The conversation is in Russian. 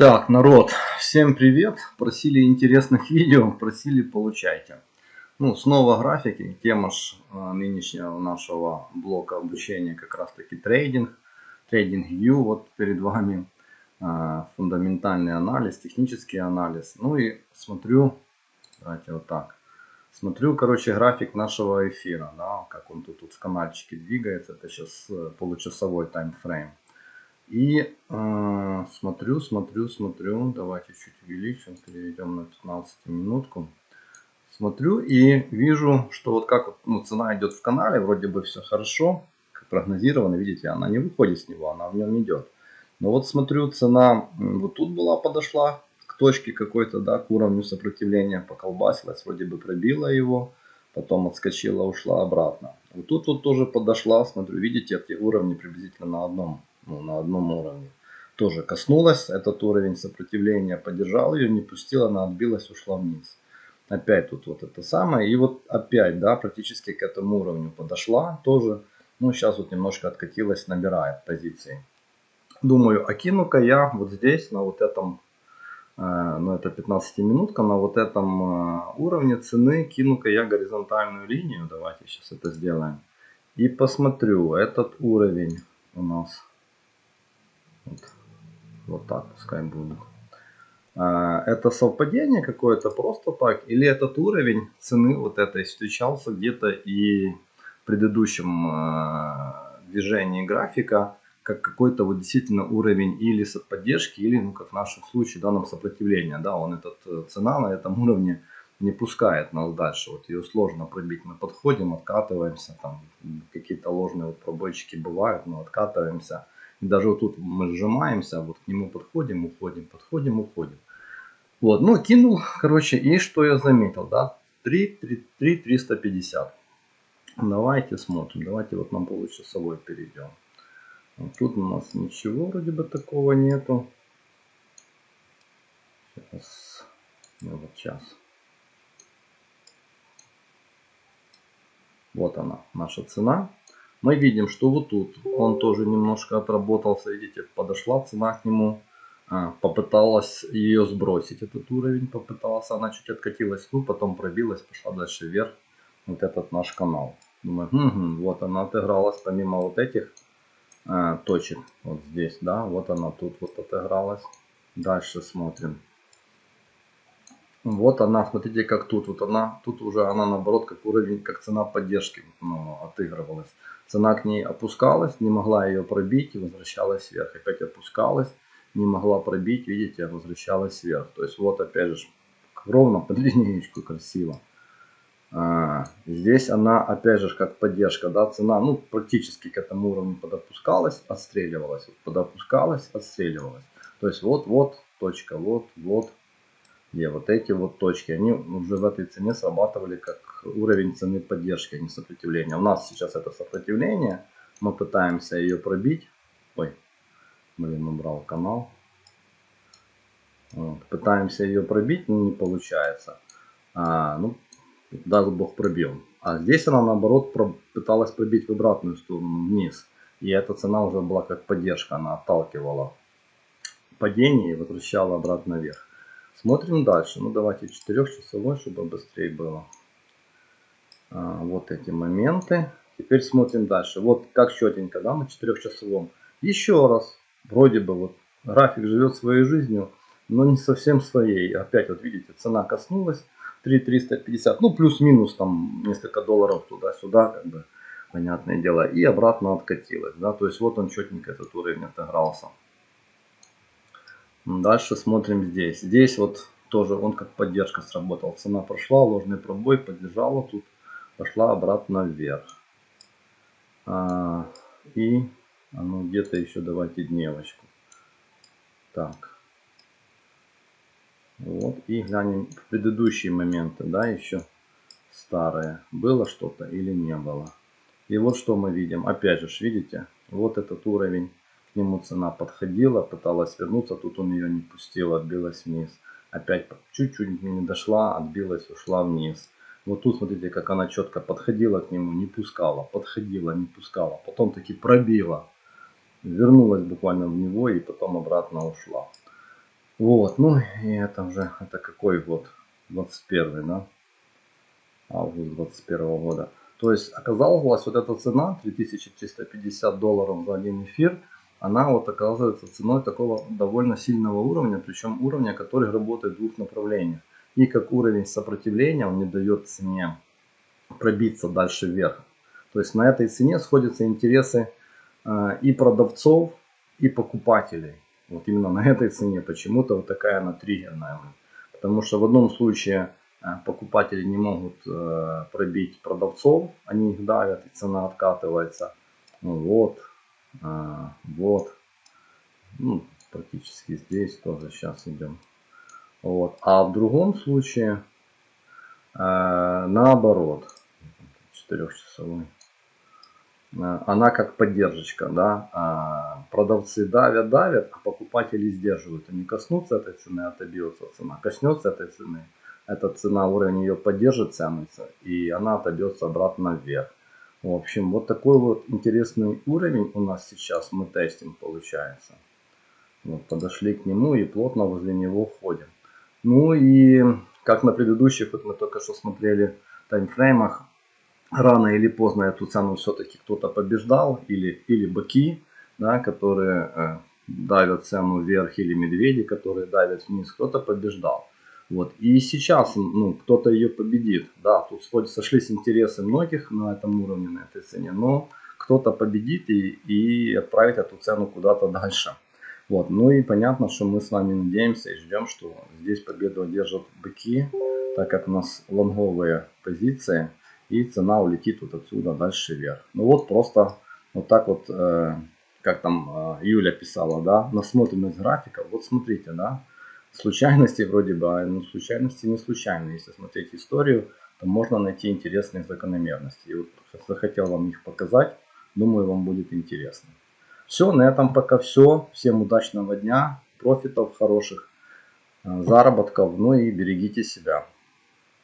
Так, народ, всем привет. Просили интересных видео, просили получайте. Ну, снова графики. Тема ж а, нынешнего нашего блока обучения как раз таки трейдинг. Трейдинг View вот перед вами. А, фундаментальный анализ, технический анализ. Ну и смотрю, давайте вот так. Смотрю, короче, график нашего эфира, да, как он тут, тут в каналчике двигается. Это сейчас э, получасовой таймфрейм. И э, смотрю, смотрю, смотрю. Давайте чуть увеличим, перейдем на 15 минутку. Смотрю и вижу, что вот как ну, цена идет в канале, вроде бы все хорошо, как прогнозировано, видите, она не выходит с него, она в нем идет. Но вот смотрю, цена вот тут была, подошла к точке какой-то, да, к уровню сопротивления, поколбасилась, вроде бы пробила его, потом отскочила, ушла обратно. Вот тут вот тоже подошла, смотрю, видите, эти уровни приблизительно на одном ну, на одном уровне. Тоже коснулась этот уровень сопротивления, поддержал ее, не пустила, она отбилась, ушла вниз. Опять тут вот это самое. И вот опять, да, практически к этому уровню подошла тоже. Ну, сейчас вот немножко откатилась, набирает позиции. Думаю, окину-ка я вот здесь, на вот этом, э, ну это 15 минутка, на вот этом э, уровне цены кину-ка я горизонтальную линию. Давайте сейчас это сделаем. И посмотрю, этот уровень у нас вот, вот так пускай будет. А, это совпадение какое-то просто так? Или этот уровень цены вот этой встречался где-то и в предыдущем а, движении графика как какой-то вот действительно уровень или поддержки, или, ну, как в нашем случае, данном сопротивления. Да, он этот, э, цена на этом уровне не пускает нас дальше. Вот ее сложно пробить. Мы подходим, откатываемся, там какие-то ложные вот пробойчики бывают, но откатываемся. Даже вот тут мы сжимаемся, вот к нему подходим, уходим, подходим, уходим. Вот, ну кинул, короче, и что я заметил, да, 3, 3, 3 350. Давайте смотрим, давайте вот нам получасовой перейдем. Вот тут у нас ничего вроде бы такого нету. Сейчас, ну вот сейчас. Вот она, наша цена мы видим, что вот тут он тоже немножко отработался. Видите, подошла цена к нему, а, попыталась ее сбросить, этот уровень, попыталась, она чуть откатилась, ну, потом пробилась, пошла дальше вверх, вот этот наш канал. Думаю, угу, вот она отыгралась, помимо вот этих а, точек, вот здесь, да, вот она тут вот отыгралась. Дальше смотрим. Вот она, смотрите, как тут, вот она, тут уже она наоборот, как уровень, как цена поддержки ну, отыгрывалась. Цена к ней опускалась, не могла ее пробить и возвращалась вверх. Опять опускалась, не могла пробить, видите, возвращалась вверх. То есть вот опять же, ровно под линеечку красиво. А, здесь она опять же как поддержка, да, цена, ну практически к этому уровню подопускалась, отстреливалась, подопускалась, отстреливалась. То есть вот, вот точка, вот, вот, где вот эти вот точки, они уже в этой цене срабатывали как уровень цены поддержки, а не сопротивления. У нас сейчас это сопротивление, мы пытаемся ее пробить. Ой, блин, убрал канал. Вот. Пытаемся ее пробить, но не получается. А, ну, даст бог пробьем. А здесь она наоборот пыталась пробить в обратную сторону, вниз. И эта цена уже была как поддержка, она отталкивала падение и возвращала обратно вверх. Смотрим дальше. Ну давайте 4-часовой, чтобы быстрее было. А, вот эти моменты. Теперь смотрим дальше. Вот как четенько, да, на 4-часовом. Еще раз. Вроде бы вот график живет своей жизнью, но не совсем своей. Опять вот видите, цена коснулась 3,350. Ну плюс-минус там несколько долларов туда-сюда, как бы, понятное дело. И обратно откатилась. Да, то есть вот он четенько этот уровень отыгрался. Дальше смотрим здесь. Здесь вот тоже он как поддержка сработал. Цена прошла, ложный пробой, поддержала тут, пошла обратно вверх. А, и а ну где-то еще давайте дневочку. Так. Вот и глянем в предыдущие моменты, да, еще старые. Было что-то или не было. И вот что мы видим. Опять же, видите, вот этот уровень к нему цена подходила, пыталась вернуться, тут он ее не пустил, отбилась вниз. Опять чуть-чуть не дошла, отбилась, ушла вниз. Вот тут смотрите, как она четко подходила к нему, не пускала, подходила, не пускала. Потом таки пробила, вернулась буквально в него и потом обратно ушла. Вот, ну и это уже, это какой год? 21, да? Август 21 года. То есть оказалось, вот эта цена 3350 долларов за один эфир, она вот оказывается ценой такого довольно сильного уровня, причем уровня, который работает в двух направлениях. И как уровень сопротивления он не дает цене пробиться дальше вверх. То есть на этой цене сходятся интересы э, и продавцов, и покупателей. Вот именно на этой цене почему-то вот такая она триггерная. Потому что в одном случае э, покупатели не могут э, пробить продавцов, они их давят и цена откатывается. Ну, вот, вот, ну, практически здесь тоже сейчас идем. Вот. А в другом случае наоборот, четырехчасовой она как поддержка, да, а продавцы давят, давят, а покупатели сдерживают. Они коснутся этой цены, отобьется цена. Коснется этой цены, эта цена, уровень ее поддержит, ценится, и она отобьется обратно вверх. В общем, вот такой вот интересный уровень у нас сейчас мы тестим, получается. Вот, подошли к нему и плотно возле него входим. Ну и как на предыдущих, вот мы только что смотрели таймфреймах, рано или поздно эту цену все-таки кто-то побеждал, или, или быки, да, которые э, давят цену вверх, или медведи, которые давят вниз, кто-то побеждал. Вот. И сейчас ну, кто-то ее победит. Да, тут сошлись интересы многих на этом уровне, на этой цене, но кто-то победит и, и отправит эту цену куда-то дальше. Вот. Ну и понятно, что мы с вами надеемся и ждем, что здесь победу одержат быки, так как у нас лонговые позиции и цена улетит вот отсюда дальше вверх. Ну вот просто вот так вот, э, как там э, Юля писала, да, насмотренность графика. Вот смотрите, да, случайности вроде бы, а ну, случайности не случайные. Если смотреть историю, то можно найти интересные закономерности. И вот захотел вам их показать, думаю, вам будет интересно. Все, на этом пока все. Всем удачного дня, профитов хороших, э, заработков, ну и берегите себя.